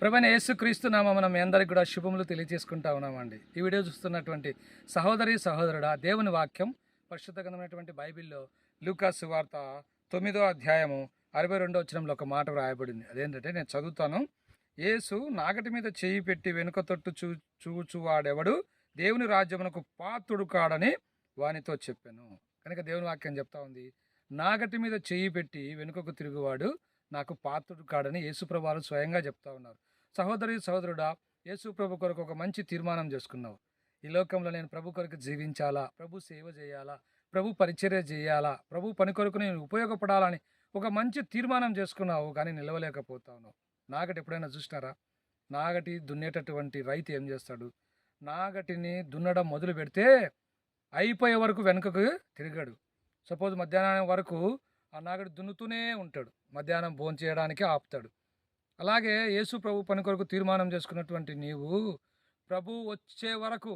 ప్రభైన యేసుక్రీస్తు నామమున మీ అందరికి కూడా శుభములు తెలియజేసుకుంటా ఉన్నామండి. ఈ వీడియో చూస్తున్నటువంటి సహోదరి సహోదరుడా దేవుని వాక్యం పరిశుద్ధ గ్రంథమైనటువంటి బైబిల్లో లూకాసు వార్త తొమ్మిదో అధ్యాయము అరవై రెండో వచ్చినంలో ఒక మాట వ్రాయబడింది. అదేంటంటే నేను చదువుతాను. యేసు నాగటి మీద చేయి పెట్టి వెనుక తొట్టు చూ చూచువాడెవడు? దేవుని రాజ్యమునకు పాత్రుడు కాడని వానితో చెప్పాను. కనుక దేవుని వాక్యం చెప్తా ఉంది. నాగటి మీద చేయి పెట్టి వెనుకకు తిరుగువాడు నాకు పాత్రుడు కాడని యేసుప్రభువారు స్వయంగా చెప్తా ఉన్నారు. సహోదరి సహోదరుడా యేసుప్రభు కొరకు ఒక మంచి తీర్మానం చేసుకున్నావు. ఈ లోకంలో నేను ప్రభు కొరకు జీవించాలా? ప్రభు సేవ చేయాలా? ప్రభు పరిచర్య చేయాలా? ప్రభు పని కొరకు నేను ఉపయోగపడాలని ఒక మంచి తీర్మానం చేసుకున్నావు కానీ నిలవలేకపోతావు. నాగటి ఎప్పుడైనా చూసినారా? నాగటి దున్నేటటువంటి రైతు ఏం చేస్తాడు? నాగటిని దున్నడం మొదలు పెడితే అయిపోయే వరకు వెనుకకు తిరిగాడు. సపోజ్ మధ్యాహ్నం వరకు ఆ నాగడు దున్నుతూనే ఉంటాడు. మధ్యాహ్నం భోజనం చేయడానికి ఆపుతాడు. అలాగే యేసు ప్రభు పని కొరకు తీర్మానం చేసుకున్నటువంటి నీవు ప్రభు వచ్చే వరకు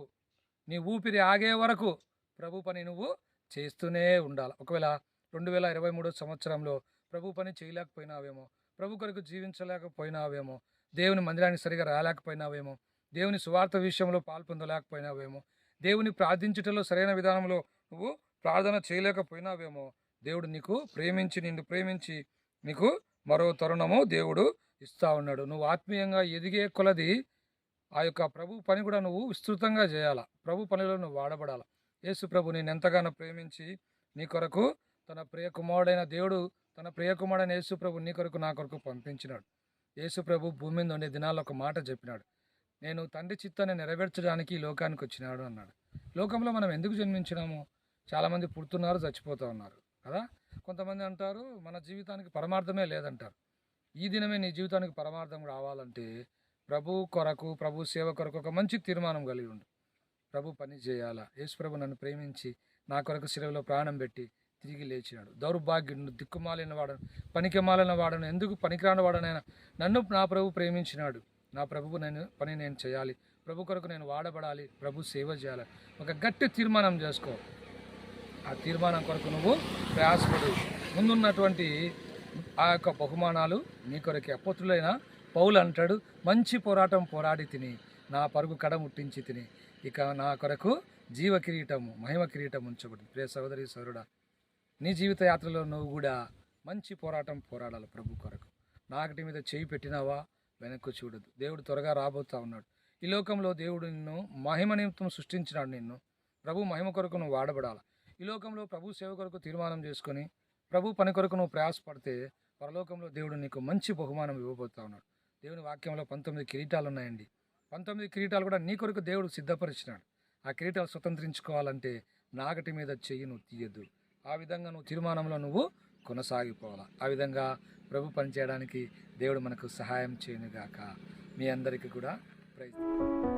నీ ఊపిరి ఆగే వరకు ప్రభు పని నువ్వు చేస్తూనే ఉండాలి. ఒకవేళ రెండు వేల ఇరవై మూడో సంవత్సరంలో ప్రభు పని చేయలేకపోయినావేమో ప్రభు కొరకు జీవించలేకపోయినావేమో దేవుని మందిరానికి సరిగా రాలేకపోయినావేమో దేవుని సువార్త విషయంలో పాల్పొందలేకపోయినావేమో దేవుని ప్రార్థించటంలో సరైన విధానంలో నువ్వు ప్రార్థన చేయలేకపోయినావేమో దేవుడు నీకు ప్రేమించి నిన్ను ప్రేమించి నీకు మరో తరుణము దేవుడు ఇస్తా ఉన్నాడు. నువ్వు ఆత్మీయంగా ఎదిగే కొలది ఆ యొక్క ప్రభు పని కూడా నువ్వు విస్తృతంగా చేయాలా? ప్రభు పనిలో నువ్వు వాడబడాలి? యేసు ప్రభు నేను ఎంతగానో ప్రేమించి నీ కొరకు తన ప్రియకుమారుడైన దేవుడు తన ప్రియకుమారుడైన యేసు ప్రభు నీ కొరకు నా కొరకు పంపించినాడు. యేసు ప్రభు భూమి మీద ఉండే దినాల్లో ఒక మాట చెప్పినాడు. నేను తండ్రి చిత్తాన్ని నెరవేర్చడానికి ఈ లోకానికి వచ్చినాడు అన్నాడు. లోకంలో మనం ఎందుకు జన్మించినాము? చాలామంది పుడుతున్నారు చచ్చిపోతూ ఉన్నారు. కదా? కొంతమంది అంటారు మన జీవితానికి పరమార్థమే లేదంటారు. ఈ దినమే నీ జీవితానికి పరమార్థం రావాలంటే ప్రభు కొరకు ప్రభు సేవ కొరకు ఒక మంచి తీర్మానం కలిగి ఉండు. ప్రభు పని చేయాలా? యేసు ప్రభు నన్ను ప్రేమించి నా కొరకు సిరవిలో ప్రాణం పెట్టి తిరిగి లేచినాడు. దౌర్భాగ్యుడు దిక్కుమాలిన వాడను పనికిమాలిన వాడను ఎందుకు పనికిరాని వాడనైనా నన్ను నా ప్రభు ప్రేమించినాడు. నా ప్రభువు నేను పని నేను చేయాలి. ప్రభు కొరకు నేను వాడబడాలి. ప్రభు సేవ చేయాలి. ఒక గట్టి తీర్మానం చేసుకో. ఆ తీర్మానం కొరకు నువ్వు ప్రయాసపడు. ముందున్నటువంటి ఆ యొక్క బహుమానాలు నీ కొరకే. అపోతులైన పౌలు అంటాడు మంచి పోరాటం పోరాడి తిని నా పరుగు కడ ముట్టించి తిని ఇక నా కొరకు జీవ కిరీటము మహిమ కిరీటం ఉంచబడింది ప్రియ సహోదరి సోదరుడా నీ జీవిత యాత్రలో నువ్వు కూడా మంచి పోరాటం పోరాడాలి ప్రభు కొరకు. నాకటి మీద చేయి పెట్టినావా? వెనక్కు చూడదు దేవుడు త్వరగా రాబోతా ఉన్నాడు. ఈ లోకంలో దేవుడు నిన్ను మహిమ నిమిత్తం సృష్టించినాడు నిన్ను. ప్రభు మహిమ కొరకు నువ్వు వాడబడాలి. ఈ లోకంలో ప్రభు సేవ కొరకు తీర్మానం చేసుకొని ప్రభు పని కొరకు నువ్వు ప్రయాసపడితే పరలోకంలో దేవుడు నీకు మంచి బహుమానం ఇవ్వబోతా ఉన్నాడు. దేవుని వాక్యంలో పంతొమ్మిది కిరీటాలు ఉన్నాయండి పంతొమ్మిది కిరీటాలు కూడా నీ కొరకు దేవుడు సిద్ధపరిచినాడు. ఆ కిరీటాలు స్వతంత్రించుకోవాలంటే నాగటి మీద చెయ్యి నువ్వు తీయద్దు. ఆ విధంగా నువ్వు తీర్మానంలో నువ్వు కొనసాగిపోవాలి. ఆ విధంగా ప్రభు పని చేయడానికి దేవుడు మనకు సహాయం చేయనుగాక. మీ అందరికీ కూడా ప్రైజ్.